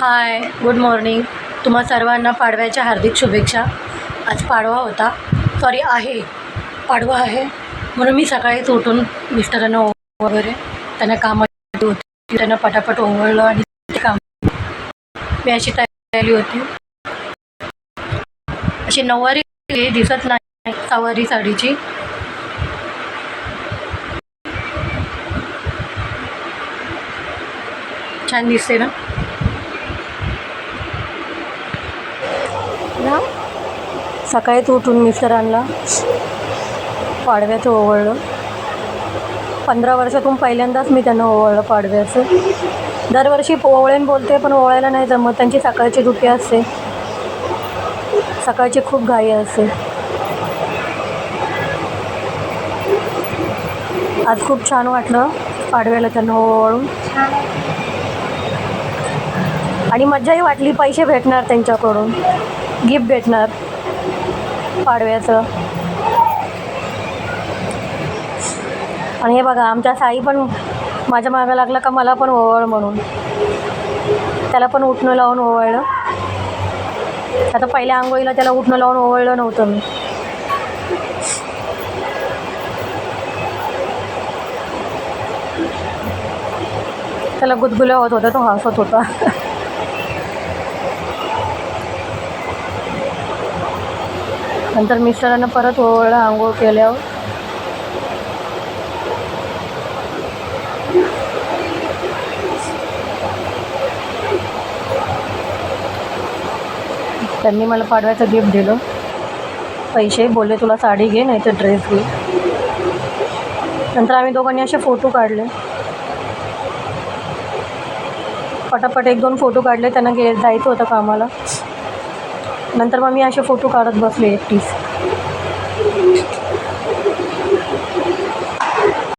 Hi good morning तुम्हा सर्वांना पाडव्याच्या हार्दिक शुभेच्छा. आज पाडवा होता. सॉरी आहे. पाडवा आहे. म्हणून मी सकाळीच उठून मिस्टरांना ओ वगैरे त्यांना कामाची होती. त्यांना पटापट ओवळलं आणि ते काम मी अशी तयारी होती. अशी नऊवारी दिसत नाही सवारी साडीची. छान दिसते ना? ना? सकाळीच उठून मिस्टरांना पाडव्याचं ओवळलं. पंधरा वर्षातून पहिल्यांदाच मी त्यांना ओवळलं पाडव्याचं. दरवर्षी ओवळेन बोलते पण ओवळायला नाही जमत. त्यांची सकाळची ड्युटी असते. सकाळची खूप घाई असते. आज खूप छान वाटलं पाडव्याला त्यांना ओवाळून. आणि मज्जाही वाटली पैसे भेटणार त्यांच्याकडून. गिफ्ट भेटणार पाडव्याचं. आणि हे बघा आमच्या साई पण माझ्या मागं लागला का मला पण ओवळ म्हणून. त्याला पण उठणं लावून ओवळलं. आता पहिल्या आंघोळीला त्याला उठणं लावून ओवळलं नव्हतं मी. त्याला गुदगुल्या होत होत्या तो हसत होता. नंतर मिस्टरांना परत ओवळलं आंघोळ केल्यावर. त्यांनी मला पाडव्याचं गिफ्ट दिलं. पैसे बोलले तुला साडी घे नाही तर ड्रेस घे. नंतर आम्ही दोघांनी असे फोटो काढले. पटापट एक दोन फोटो काढले त्यांना गे जायचं होतं कामाला. नंतर मग मी असे फोटो काढत बसले एकटीच.